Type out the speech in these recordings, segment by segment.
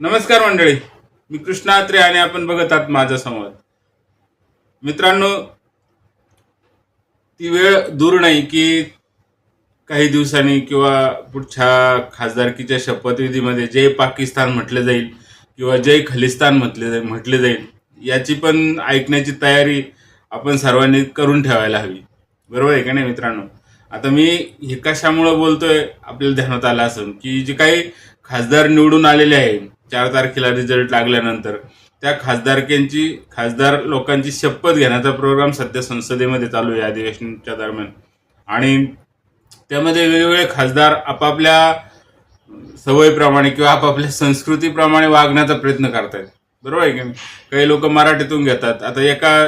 नमस्कार मंडळी. मी कृष्णा आत्रे आणि आपण बघत आहात माझा संवाद. मित्रांनो ती वेळ दूर नाही की काही दिवसांनी किंवा पुढच्या खासदारकीच्या शपथविधीमध्ये जय पाकिस्तान म्हटलं जाईल किंवा जय खलिस्तान म्हटले जाईल म्हटले जाईल याची पण ऐकण्याची तयारी आपण सर्वांनी करून ठेवायला हवी. बरोबर आहे का नाही मित्रांनो? आता मी हे कशामुळं बोलतोय आपल्याला ध्यानात आलं असून की जे काही खासदार निवडून आलेले आहे चार तारखेला रिझल्ट लागल्यानंतर त्या खासदारक्यांची खासदार लोकांची शपथ घेण्याचा प्रोग्राम सध्या संसदेमध्ये चालू आहे अधिवेशनाच्या दरम्यान. आणि त्यामध्ये वेगवेगळे खासदार आपापल्या सवयीप्रमाणे किंवा आपापल्या संस्कृतीप्रमाणे वागण्याचा प्रयत्न करतायत. बरोबर आहे की नाही? काही लोक मराठीतून घेतात. आता एका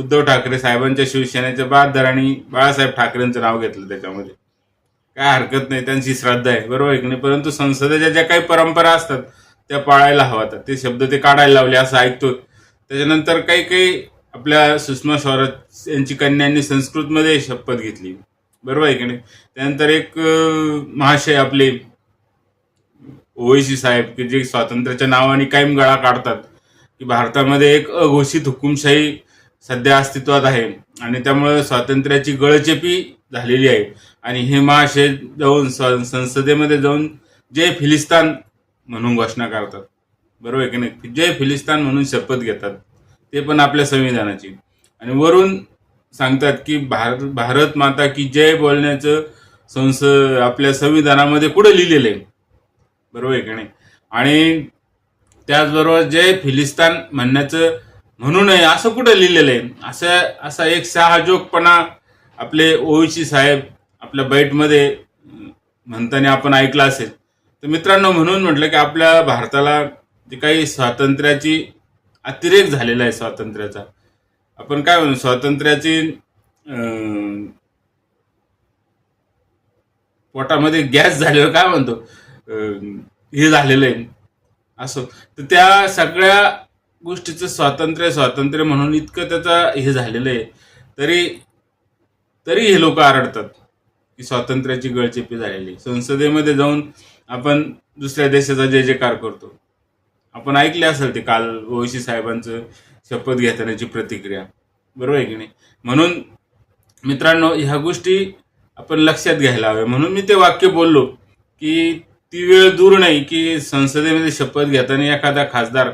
उद्धव ठाकरे साहेबांच्या शिवसेनेच्या बहादरांनी बाळासाहेब ठाकरेंचं नाव घेतलं त्याच्यामध्ये. काय हरकत नाही त्यांची श्रद्धा आहे बरोबर आहे की नाही? परंतु संसदेच्या ज्या काही परंपरा असतात त्या पाळायला हव्यात ते शब्द ते काढायला लावले असं ऐकतो त्याच्यानंतर काही काही आपल्या सुषमा स्वराज यांची कन्यांनी संस्कृतमध्ये शपथ घेतली. बरोबर आहे की नाही? त्यानंतर एक महाशय आपले ओवैसी साहेब की जे स्वातंत्र्याच्या नावाने कायम गळा काढतात की भारतामध्ये एक अघोषित हुकुमशाही सध्या अस्तित्वात आहे. आणि त्यामुळे स्वातंत्र्याची गळचेपी झालेली आहे. आणि हे महाशय जाऊन संसदेमध्ये जाऊन जय फिलिस्तान म्हणून घोषणा करतात. बरोबर आहे की नाही? जय फिलिस्तान म्हणून शपथ घेतात. ते पण आपल्या संविधानाची. आणि वरून सांगतात की भारत भारत माता की जय बोलण्याचं संस आपल्या संविधानामध्ये कुठं लिहिलेलं आहे? बरोबर आहे की नाही? आणि त्याचबरोबर जय फिलिस्तान म्हणण्याचं म्हणून असं कुठं लिहिलेलं आहे? असं असा एक शहाजोगपणा आपले ओवीसी साहेब आपल्या बाईटमध्ये म्हणताना आपण ऐकलं असेल. तर मित्रांनो म्हणून म्हटलं की आपल्या भारताला जे काही स्वातंत्र्याची अतिरेक झालेला आहे स्वातंत्र्याचा. आपण काय म्हणू स्वातंत्र्याची अं, पोटामध्ये गॅस झाल्यावर काय म्हणतो हे झालेलं आहे. असो. तर त्या सगळ्या गोष्टीचं स्वातंत्र्य स्वातंत्र्य म्हणून इतकं त्याचा हे झालेलं आहे. तरी तरी हे लोक आरडतात. की स्वातंत्र्याची गळचेपी झालेली. संसदेमध्ये जाऊन आपण दुसऱ्या देशाचा जय जयकार करतो. आपण ऐकले असेल ते काल ओळशी साहेबांचं शपथ घेतानाची प्रतिक्रिया. बरोबर आहे की नाही? म्हणून मित्रांनो ह्या गोष्टी आपण लक्षात घ्यायला हव्या. म्हणून मी ते वाक्य बोललो की ती वेळ दूर नाही की संसदेमध्ये शपथ घेताना एखादा खासदार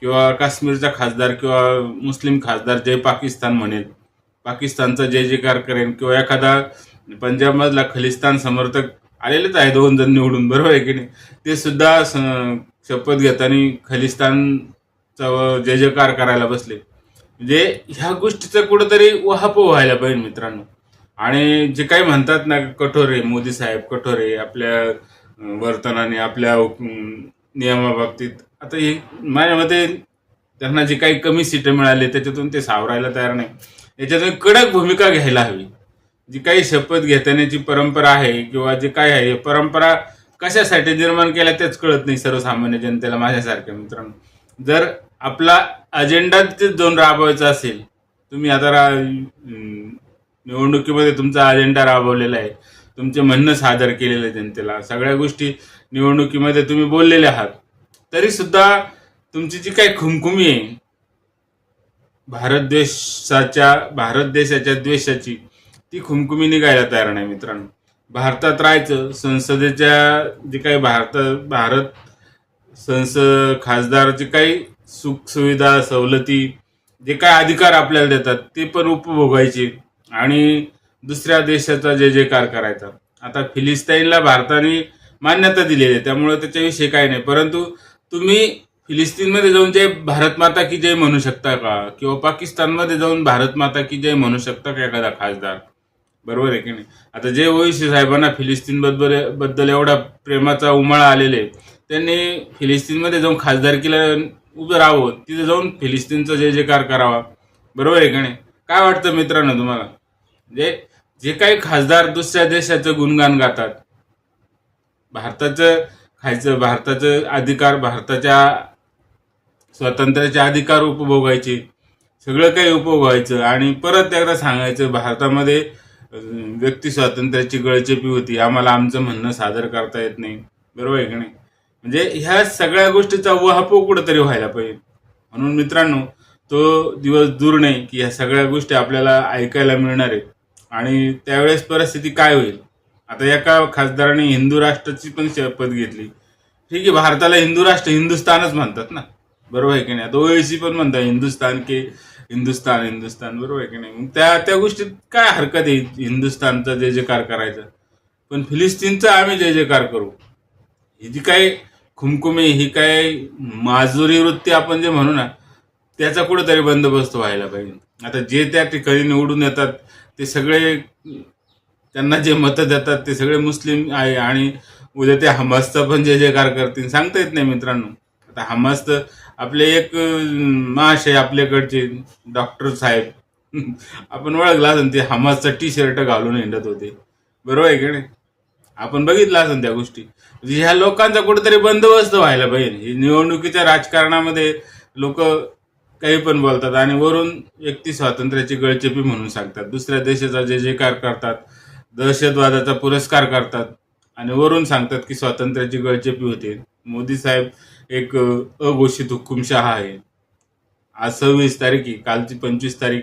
किंवा काश्मीरचा खासदार किंवा मुस्लिम खासदार जय पाकिस्तान म्हणेल. पाकिस्तानचा जय जयकार करेन किंवा एखादा पंजाबमधला खलिस्तान समर्थक आलेलेच आहे दोन जण निवडून बरोबर आहे की नाही? ते सुद्धा स- शपथ घेताना खलिस्तानचा जय जयकार करायला बसले. म्हणजे ह्या गोष्टीचं कुठंतरी वहापो व्हायला पाहिजे मित्रांनो. आणि जे काही म्हणतात ना कठोर आहे मोदी साहेब कठोर आहे आपल्या वर्तनाने आपल्या नियमाबाबतीत. आता हे माझ्या मते त्यांना जे काही कमी सीटं मिळाली त्याच्यातून ते सावरायला तयार नाही. याच्यातून कडक भूमिका घ्यायला हवी. जी काही शपथ घेतानाची परंपरा आहे किंवा जे काय आहे हे परंपरा कशासाठी निर्माण केल्या तेच कळत नाही सर्वसामान्य जनतेला माझ्यासारख्या मित्रांनो. जर आपला अजेंडा तिथेच दोन राबवायचा असेल तुम्ही आता रा निवडणुकीमध्ये तुमचा अजेंडा राबवलेला आहे तुमचे म्हणणं सादर केलेलं आहे जनतेला सगळ्या गोष्टी निवडणुकीमध्ये तुम्ही बोललेले आहात तरी सुद्धा तुमची जी काही खुमखुमी आहे भारत देशाच्या भारत देशाच्या द्वेषाची ती खुमखुमी निघायला तयार नाही मित्रांनो. भारतात राहायचं संसदेच्या जे काही भारत भारत संस खासदार जे काही सुख सुविधा सवलती जे काय अधिकार आपल्याला देतात ते पण उपभोगायचे आणि दुसऱ्या देशाचा जे जयकार करायचा. आता फिलिस्ताईनला भारताने मान्यता दिलेली आहे त्यामुळे त्याच्याविषयी काही नाही. परंतु तुम्ही फिलिस्तीनमध्ये जाऊन जय भारत माता की जय म्हणू शकता का? किंवा पाकिस्तानमध्ये जाऊन भारत माता की जय म्हणू शकता का एखादा खासदार? बरोबर आहे की नाही? आता जे ओवेसी साहेबांना फिलिस्तीन बद्दल बद्दल एवढा प्रेमाचा उमाळा आलेले आहे, त्यांनी फिलिस्तीनमध्ये जाऊन खासदारकीला उभं राहावं तिथे जाऊन फिलिस्तीनचा जय जयकार करावा. बरोबर आहे की नाही? काय वाटतं मित्रांनो तुम्हाला? जे जे काही खासदार दुसऱ्या देशाचं गुणगान गातात भारताचं खायचं भारताचं अधिकार भारताच्या स्वातंत्र्याचे अधिकार उपभोगायचे सगळं काही उपभोगायचं आणि परत एकदा सांगायचं भारतामध्ये व्यक्ती स्वातंत्र्याची गळचेपी होती. आम्हाला आमचं म्हणणं सादर करता येत नाही. बरोबर आहे की नाही? म्हणजे ह्या सगळ्या गोष्टीचा वहापो कुठंतरी व्हायला पाहिजे. म्हणून मित्रांनो तो दिवस दूर नाही की ह्या सगळ्या गोष्टी आपल्याला ऐकायला मिळणार आहेत. आणि त्यावेळेस परिस्थिती काय होईल? आता एका खासदाराने हिंदू राष्ट्राची पण शपथ घेतली. ठीक आहे भारताला हिंदू राष्ट्र हिंदुस्थानच म्हणतात ना. बरोबर आहे की नाही? आता ओएसी पण म्हणतात हिंदुस्थान के हिंदुस्थान हिंदुस्थान बरोबर आहे की नाही? मग त्या त्या गोष्टीत काय हरकत आहे हिंदुस्थानचा जय जयकार करायचा? पण फिलिस्तीनचा आम्ही जय जयकार करू ही जी काय खुमखुमे ही काय माजुरी वृत्ती आपण जे म्हणू ना त्याचा कुठेतरी बंदोबस्त व्हायला पाहिजे. आता जे त्या ठिकाणी निवडून येतात ते सगळे त्यांना जे मतं देतात ते सगळे मुस्लिम आहे आणि उद्या ते हमासचा पण जय जयकार करतील. सांगता येत नाही मित्रांनो. आता हमास तर आपले एक माश महाशय आपल्याकडचे डॉक्टर साहेब. आपण ओळखला असेल ते हमासचा टी शर्ट घालून हिंडत होते. बरोबर आहे की नाही? आपण बघितलं असेल त्या गोष्टी. म्हणजे ह्या लोकांचा कुठेतरी बंदोबस्त व्हायला पाहिजे. हे निवडणुकीच्या राजकारणामध्ये लोक काही पण बोलतात आणि वरून व्यक्ती स्वातंत्र्याची गळचेपी म्हणून सांगतात. दुसऱ्या देशाचा जय जयकार करतात दहशतवादाचा पुरस्कार करतात आणि वरून सांगतात की स्वातंत्र्याची गळचेपी होते. मोदी साहेब एक अघोषित हुकुमशहा आहे. आज सव्वीस तारीख आहे. कालची पंचवीस तारीख.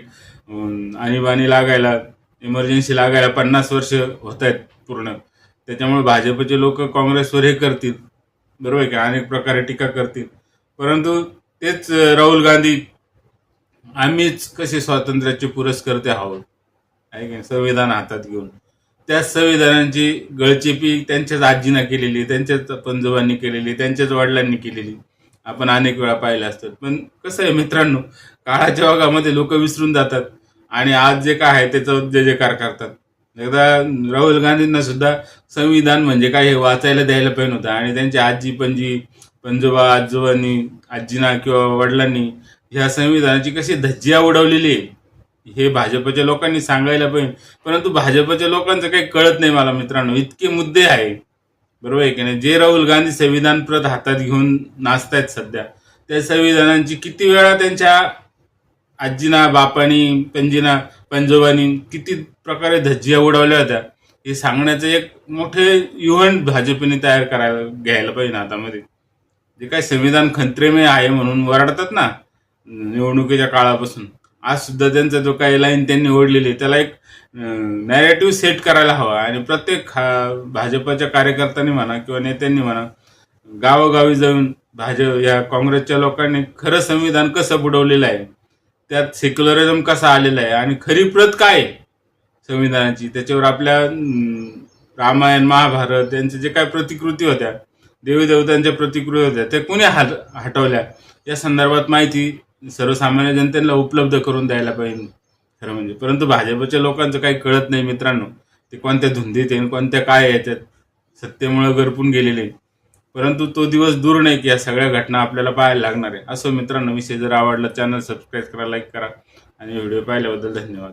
आणीबाणी लागायला इमर्जन्सी लागायला पन्नास वर्ष होत आहेत पूर्ण. त्याच्यामुळे भाजपचे लोक काँग्रेसवर हे करतील. बरोबर आहे का? अनेक प्रकारे टीका करतील. परंतु तेच राहुल गांधी आम्हीच कसे स्वातंत्र्याचे पुरस्कर्ते आहोत? आहे की संविधान हातात घेऊन. त्या संविधानाची गळचेपी त्यांच्याच आजीनं केलेली त्यांच्याच पंजोबांनी केलेली त्यांच्याच वडिलांनी केलेली. आपण अनेक वेळा पाहिलं असतं. पण कसं आहे मित्रांनो काळाच्या ओघामध्ये लोक विसरून जातात आणि आज जे काय आहे त्याचा जय जयकार करतात. एकदा राहुल गांधींना सुद्धा संविधान म्हणजे काय हे वाचायला द्यायला पाहिजे होतं आणि त्यांची आजी पणजी पंजोबा आजोबांनी आजीना किंवा वडिलांनी ह्या संविधानाची कशी धज्जिया उडवलेली आहे. हे भाजपच्या लोकांनी सांगायला पाहिजे परंतु भाजपच्या लोकांचं काही कळत नाही मला मित्रांनो. इतके मुद्दे आहे. बरोबर आहे की नाही? जे राहुल गांधी संविधान प्रत हातात घेऊन नाचतायत सध्या त्या संविधानांची किती वेळा त्यांच्या आजीना बापानी पंजीना पंजोबानी किती प्रकारे धज्जिया उडवल्या होत्या हे सांगण्याचं एक मोठे इव्हेंट भाजपने तयार करायला घ्यायला पाहिजे हातामध्ये. जे काय संविधान खंत्रेमय आहे म्हणून वरडतात ना निवडणुकीच्या काळापासून. आज सुद्धा त्यांचा जो काही लाईन त्यांनी ओढलेली आहे, त्याला एक नॅरेटिव्ह सेट करायला हवा. आणि प्रत्येक खा- भाजपच्या कार्यकर्त्यांनी म्हणा किंवा नेत्यांनी म्हणा गावोगावी जाऊन भाजप या काँग्रेसच्या लोकांनी खरं संविधान कसं बुडवलेलं आहे त्यात सेक्युलरिझम कसा आलेला आहे आणि खरी प्रत काय आहे संविधानाची? त्याच्यावर आपल्या रामायण महाभारत यांचे जे काय प्रतिकृती होत्या देवी देवतांच्या प्रतिकृती होत्या त्या कुणी हट हटवल्या? या संदर्भात माहिती सर्वसामान्य जनतेला उपलब्ध करून द्यायला पाहिजे. खरं म्हणजे. परंतु भाजपच्या लोकांचं काही कळत नाही मित्रांनो. ते कोणत्या धुंदीत आहे कोणत्या काय याच्यात सत्तेमुळे गरपून गेलेले परंतु तो दिवस दूर नाही की या सगळ्या घटना आपल्याला पाहायला लागणार आहे. असो मित्रांनो विषय जर आवडला चॅनल सबस्क्राईब करा लाईक करा. आणि व्हिडिओ पाहिल्याबद्दल धन्यवाद.